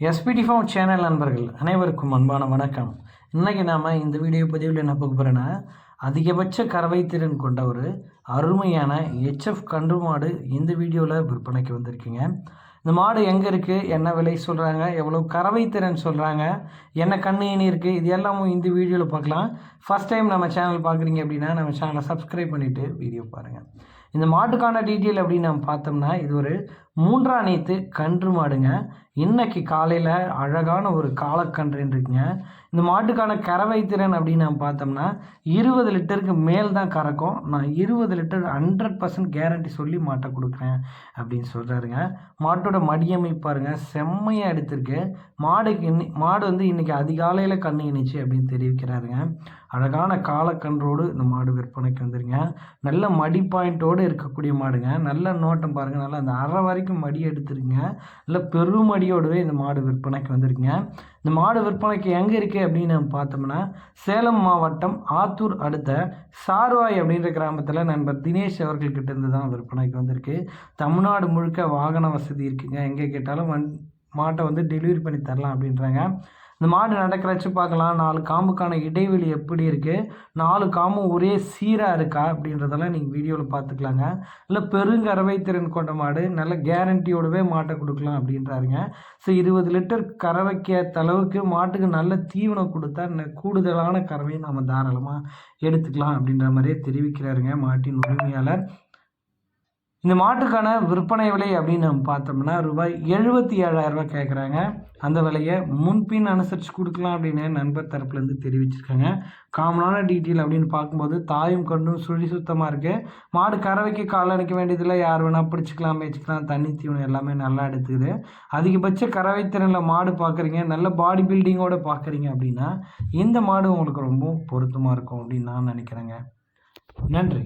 SPD phone channel நண்பர்கள் அனைவருக்கும் அன்பான வணக்கம். இன்றைக்கி நாம் இந்த வீடியோ பதிவில் என்ன பார்க்க போகிறோன்னா அதிகபட்ச கறவை திறன் கொண்ட ஒரு அருமையான ஹெச்எஃப் கன்று மாடு இந்த வீடியோவில் விற்பனைக்கு வந்திருக்குங்க. இந்த மாடு எங்கே இருக்குது என்ன விலை சொல்கிறாங்க எவ்வளோ கறவை திறன் சொல்கிறாங்க என்ன கண்ணு இருக்குது இது எல்லாமும் இந்த வீடியோவில் பார்க்கலாம். ஃபஸ்ட் டைம் நம்ம சேனல் பார்க்குறீங்க அப்படின்னா நம்ம சேனலை சப்ஸ்கிரைப் பண்ணிவிட்டு வீடியோ பாருங்கள் இந்த மாட்டுக்கான டீட்டெயில் அப்படின்னு நம்ம பார்த்தோம்னா இது ஒரு மூன்றாம் நீத்து கன்று மாடுங்க. இன்னைக்கு காலையில் அழகான ஒரு காலக்கன்று இருக்குங்க. இந்த மாட்டுக்கான கறவை திறன் அப்படின்னு நம்ம பார்த்தோம்னா இருபது லிட்டருக்கு மேல் தான் கறக்கும். நான் இருபது லிட்டர் ஹண்ட்ரட் பர்சன்ட் கேரண்டி சொல்லி மாட்டை கொடுக்குறேன் அப்படின்னு சொல்கிறாருங்க மாட்டு மாட்டோட மடியமை பாருங்கள் செம்மையாக எடுத்திருக்கு. மாடுக்கு இன்னி மாடு வந்து இன்றைக்கி அதிகாலையில் கண்ணு இணைச்சு அப்படின்னு தெரிவிக்கிறாருங்க. அழகான காலக்கன்றோடு இந்த மாடு விற்பனைக்கு வந்துருங்க. நல்ல மடி பாயிண்ட்டோடு இருக்கக்கூடிய மாடுங்க. நல்ல நோட்டம் பாருங்கள் நல்லா அந்த அரை வரைக்கும் மடி எடுத்துருங்க. நல்ல பெருமடியோடவே இந்த மாடு விற்பனைக்கு வந்துருங்க இந்த மாடு விற்பனைக்கு எங்கே இருக்குது அப்படின்னு நம்ம பார்த்தோம்னா சேலம் மாவட்டம் ஆத்தூர் அடுத்த சார்வாய் அப்படின்ற கிராமத்தில் நண்பர் தினேஷ் அவர்கள்கிட்ட இருந்து தான் விற்பனைக்கு வந்திருக்கு. தமிழ்நாடு முழுக்க வாகன வசதி இருக்குங்க. எங்கே கேட்டாலும் வண் மாட்டை வந்து டெலிவரி பண்ணி தரலாம் அப்படின்றாங்க. இந்த மாடு நடக்கிறச்சு பார்க்கலாம். நாலு காம்புக்கான இடைவெளி எப்படி இருக்குது நாலு காம்பும் ஒரே சீராக இருக்கா? அப்படின்றதெல்லாம் நீங்கள் வீடியோவில் பார்த்துக்கலாங்க. இல்லை பெருங்கறவை திறன் கொண்ட மாடு. நல்ல கேரண்டியோடவே மாட்டை கொடுக்கலாம் அப்படின்றாருங்க. ஸோ இருபது லிட்டர் கறவைக்கு அளவுக்கு மாட்டுக்கு நல்ல தீவனம் கொடுத்தா கூடுதலான கறவையை நம்ம தாராளமாக எடுத்துக்கலாம் அப்படின்ற மாதிரியே தெரிவிக்கிறாருங்க மாட்டின் உரிமையாளர். இந்த மாட்டுக்கான விற்பனை விலை அப்படின்னு நம்ம பார்த்தோம்னா ரூபாய் எழுபத்தி ஏழாயிரம் ரூபாய் கேட்குறாங்க அந்த விலையை முன்பின் அனுசரித்து கொடுக்கலாம் அப்படின்னு நண்பர் தரப்புலேருந்து தெரிவிச்சிருக்காங்க. காமனான டீட்டெயில் அப்படின்னு பார்க்கும்போது தாயும் கண்டும் சுழி சுத்தமாக இருக்குது மாடு கறவைக்கு கால் அணைக்க வேண்டியதில்லை. யார் வேணால் பிடிச்சிக்கலாம் மேய்ச்சிக்கலாம் தண்ணி தீவனம் எல்லாமே நல்லா எடுத்துக்குது. அதிகபட்ச கறவை திறனில் மாடு பார்க்குறீங்க நல்ல பாடி பில்டிங்கோட பார்க்குறீங்க அப்படின்னா இந்த மாடு உங்களுக்கு ரொம்ப பொருத்தமாக இருக்கும் அப்படின்னு நான் நினைக்கிறேங்க. நன்றி.